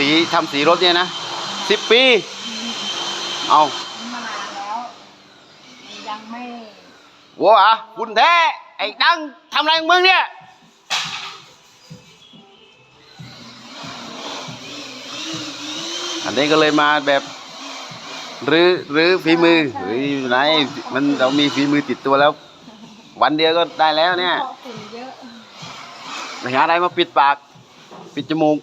สีทำสีรถเนี่ยนะสิบปี เอามานานแล้วยังไม่วัวอะคุณแท้ไอ้ดังทำอะไรของมึงเนี่ยอันนี้ก็เลยมาแบบหรือหรือฝีมือเฮ้ยไหนมันเรามีฝีมือติดตัวแล้ว วันเดียวก็ได้แล้วเนี่ยเพราะฝุ่นเยอะ ไปหาอะไรมาปิดปาก ปิดจมูก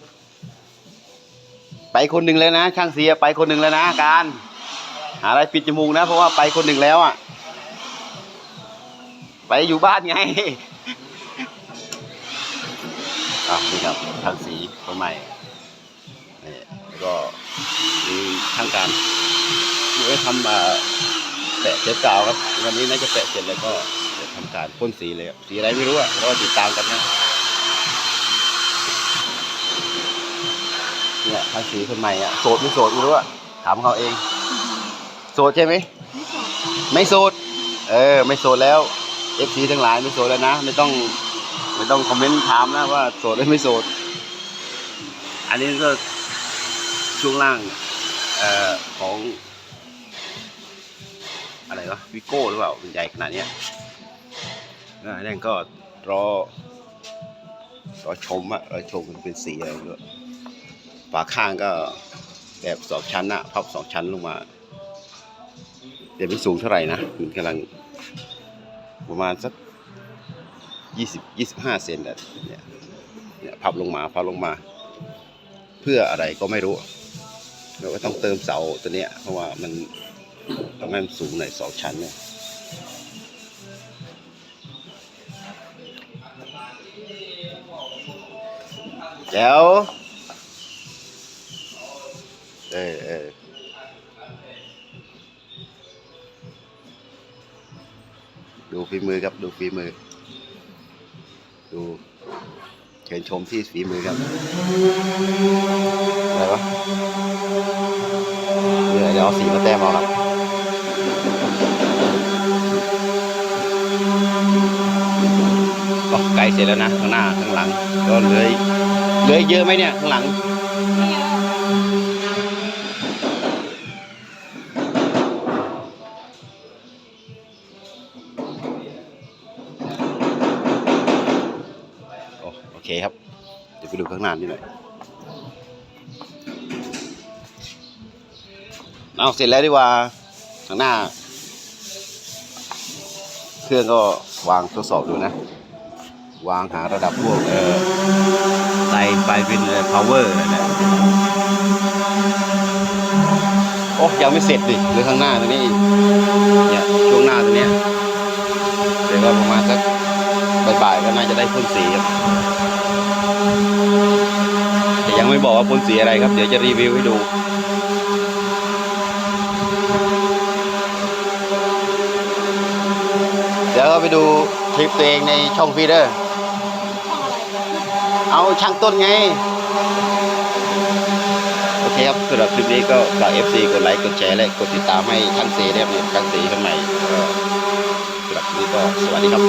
ไปคนหนึ่งเลยนะ ช่างเสียไปคนหนึ่งแล้วนะการหาอะไรปิดจมูกนะ เพราะว่าไปคนหนึ่งแล้วอะ ไปอยู่บ้านไงอะนี่ครับช่างสีคนใหม่นี่แล้วก็มีช่างการอยู่ให้ทำอ่าแปะเทปกาวครับ วันนี้น่าจะแปะเสร็จแล้วก็ทำการพ่นสีเลยสีอะไรไม่รู้อะรอติดตามกันนะ เนี่ยทางสีคนใหม่อะโสดไม่โสดไม่รู้อะถามเขาเอง โสดใช่ไหมไม่สดไม่โสดเออ ไม่โสดแล้วเอฟซีทั้งหลายไม่โสดแล้วนะไม่ต้อง ไม่ต้องคอมเมนต์ถามนะว่าโสดหรือไม่โสด อันนี้ก็ช่วงล่างเอ่อของ อะไรวะวิโก้หรือเปล่ามันใหญ่ขนาดเนี้ยแล้วอันนั่นก็รอรอชมอะรอชมมันเป็นสีอะไรด้วย ฝาข้างก็แบบสองชั้นอะพับสองชั้นลงมา เดี๋ยวไม่สูงเท่าไหร่นะมันกำลังประมาณสักยี่สิบยี่สิบห้าเซนเนี่ยเนี่ยพับลงมาพับลงมา เพื่ออะไรก็ไม่รู้เราก็ต้องเติมเสาตัวเนี้ยเพราะว่ามันทำให้มันสูงหน่อยสองชั้นเนี่ยแจ๋ว ออเออดูฝีมือครับดูฝีมือ ดูเชิญชมที่ฝีมือครับอะไรวะเดี๋ยวเดี๋ยวเอาสีมาแต้มเอาครับก็ใกล้เสร็จแล้วนะข้างหน้าข้างหลัง ก็เหลือเหลือเยอะไหมเนี่ยข้างหลัง เคครับ เดี๋ยวไปดูข้างหน้านิดหน่อยเอาเสร็จแล้วดีกว่าข้างหน้า เครื่องก็วางทดสอบดูนะ วางหาระดับพวกเออไตไฟเป็นพาวเวอร์อะไรนะโอ้ยังไม่เสร็จดิเหรือข้างหน้าตรงนี้เนี่ยช่วงหน้าตรงเนี้ยเดี๋ยวก็ประมาณสักบ่ายๆก็น่าจะได้พ่นสีครับ ยังไม่บอกว่าพ่นสีอะไรครับ เดี๋ยวจะรีวิวให้ดูเดี๋ยวก็ไปดูคลิปตัวเองในช่องฟีเดอร์ช่องอะไรเอาช่างต้นไง โอเคครับสำหรับคลิปนี้ก็ฝาก FC กดไลค์ กดแชร์ และกดติดตามให้ช่างเสได้ครับช่างเสคนใหม่สำหรับคลิปนี้ก็สวัสดีครับ